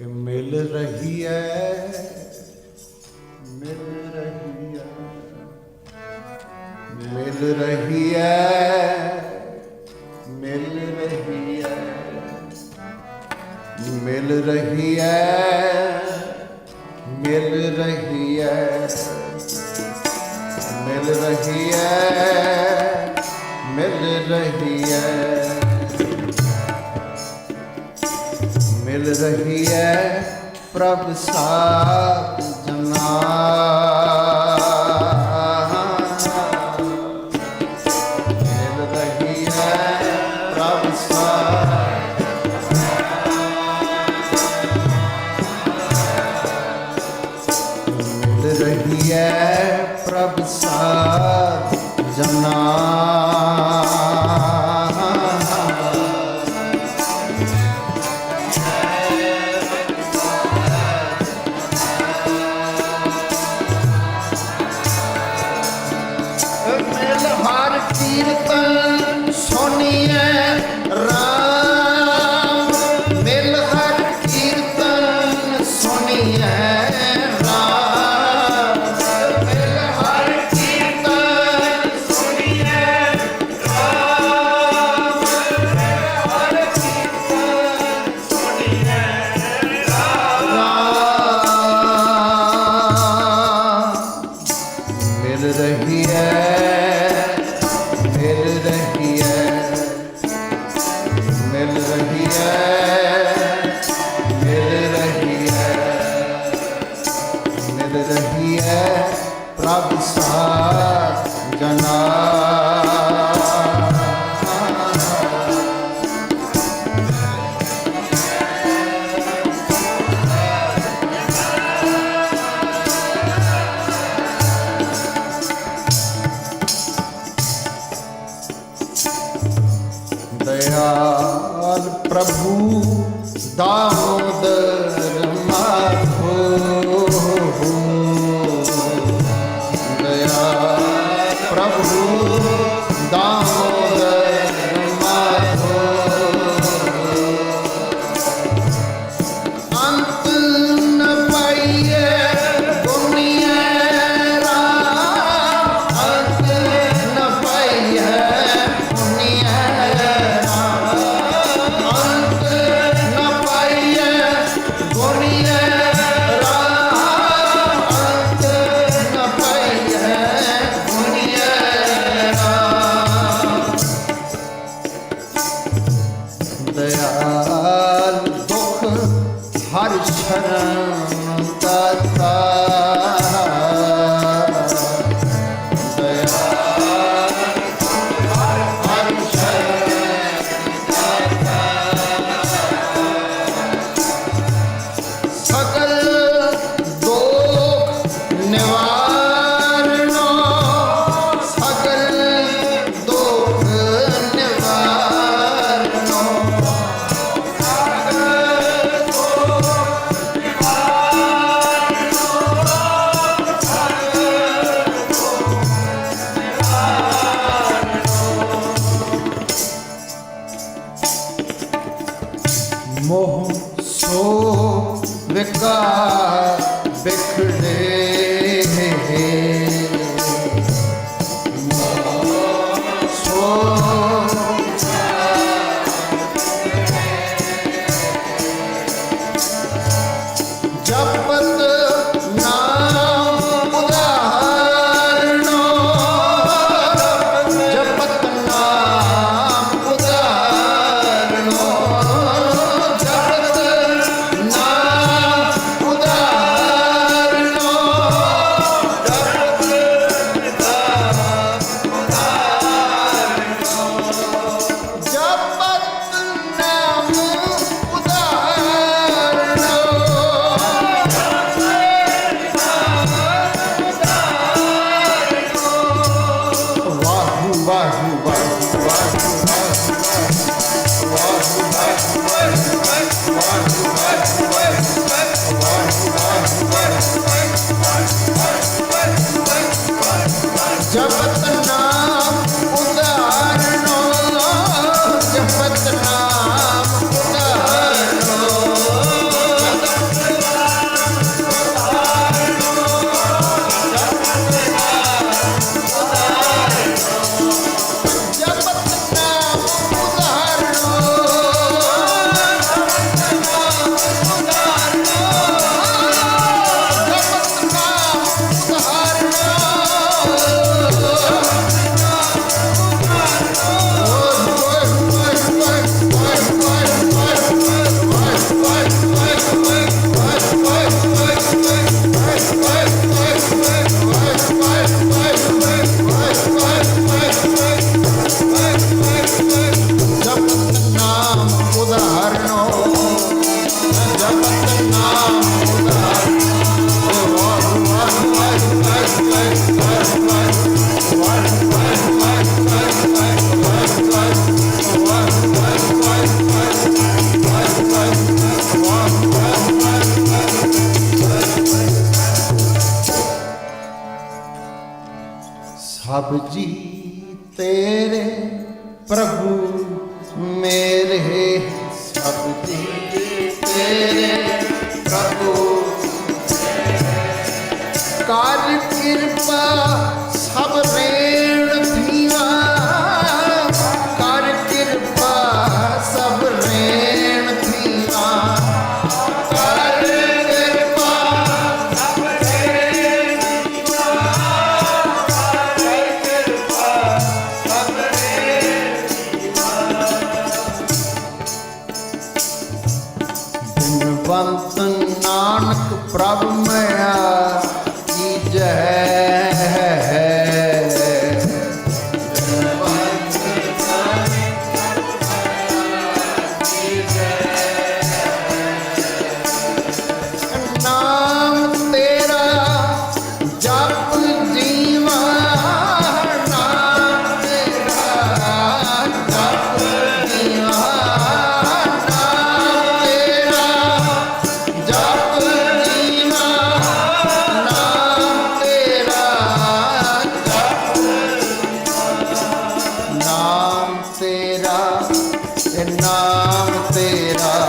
मिल रही है। मिल रही है। मिल रही है। मिल रही है। मिल रही है। मिल रही है। मिल रही है। मिल रही है। ਮਿਲ ਰਹੀ ਹੈ ਪ੍ਰਭ ਸਾਥ sana Já passou. ਸਭ ਜੀ ਤੇਰੇ ਪ੍ਰਭੂ ਮੇਰੇ। ਸਭ ਜੀ ਤੇਰੇ ਪ੍ਰਭੂ ਕਰ ਕਿਰਪਾ ਬਿਨਵੰਤ ਨਾਨਕ ਪ੍ਰਭ ਮਿਆ ਕੀ ਜੈ ਨਾਮ ਤੇਰਾ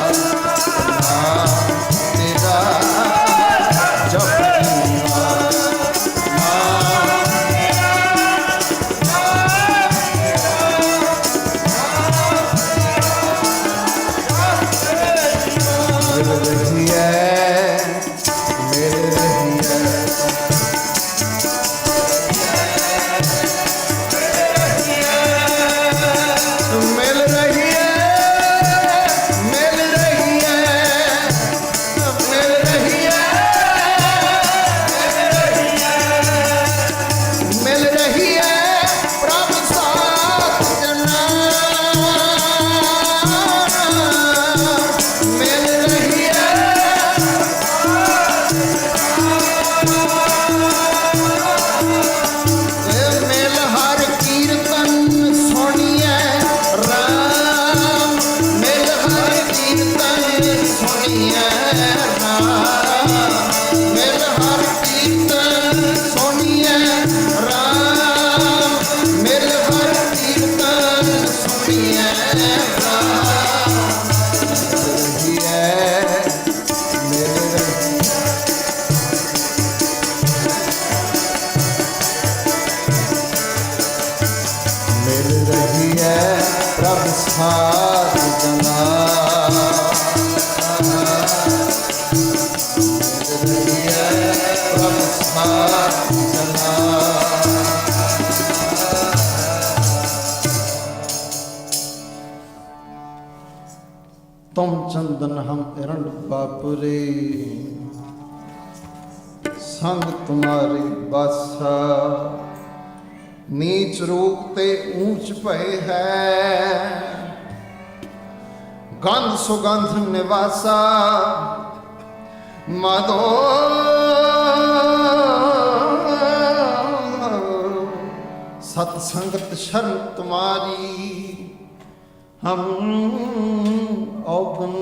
ਤੁਮ ਚੰਦਨ ਹਮ ਇਰੰਡ ਪਾਪਰੇ ਸੰਗ ਤੁਮਾਰੀ ਬਾਸਾ। ਨੀਚ ਰੂਪ ਤੇ ਉੱਚ ਭਏ ਹੈ। ਗੰਧ ਸੁਗੰਧ ਨਿਵਾਸਾ। ਮਦੋ ਸਤ ਸੰਗਤ ਸ਼ਰਨ ਤੁਮਾਰੀ। ਹਮ ਔਗਨ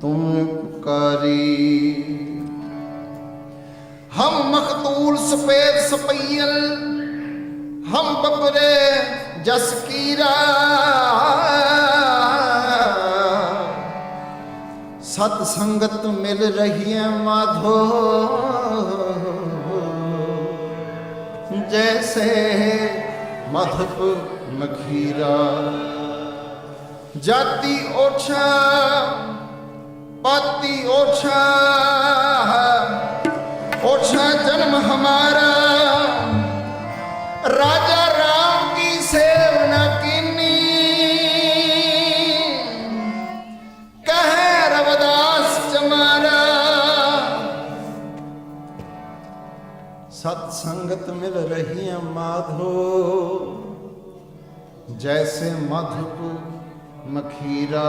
ਤੁਮ ਪੁਕਾਰੀ ਹਮ ਮਖਤੂਲ ਸਫੇਦ ਸਪਈਲ ਹਮ ਬਬਰੇ ਜਸ ਕੀਰਾ ਸਤ ਸੰਗਤ ਮਿਲ ਰਹੀ ਹੈ ਮਾਧੋ। ਜੈਸੇ ਮਧਪ ਮਖੀਰਾ। ਜਾਤੀ ਓਛਾ ਪਾਤੀ ਓਛਾ ਓਛਾ ਜਨਮ ਹਮਾਰਾ ਰਾਜਾ ਰਾਮ ਕੀ ਸੇਵ ਨਾ ਕੀਨੀ ਕਹੈ ਰਵਦਾਸ ਚਮਾਰਾ ਸਤ ਸੰਗਤ ਮਿਲ ਰਹੀ ਹੈ ਮਾਧੋ ਜੈਸੇ ਮਧੂ ਮਖੀਰਾ।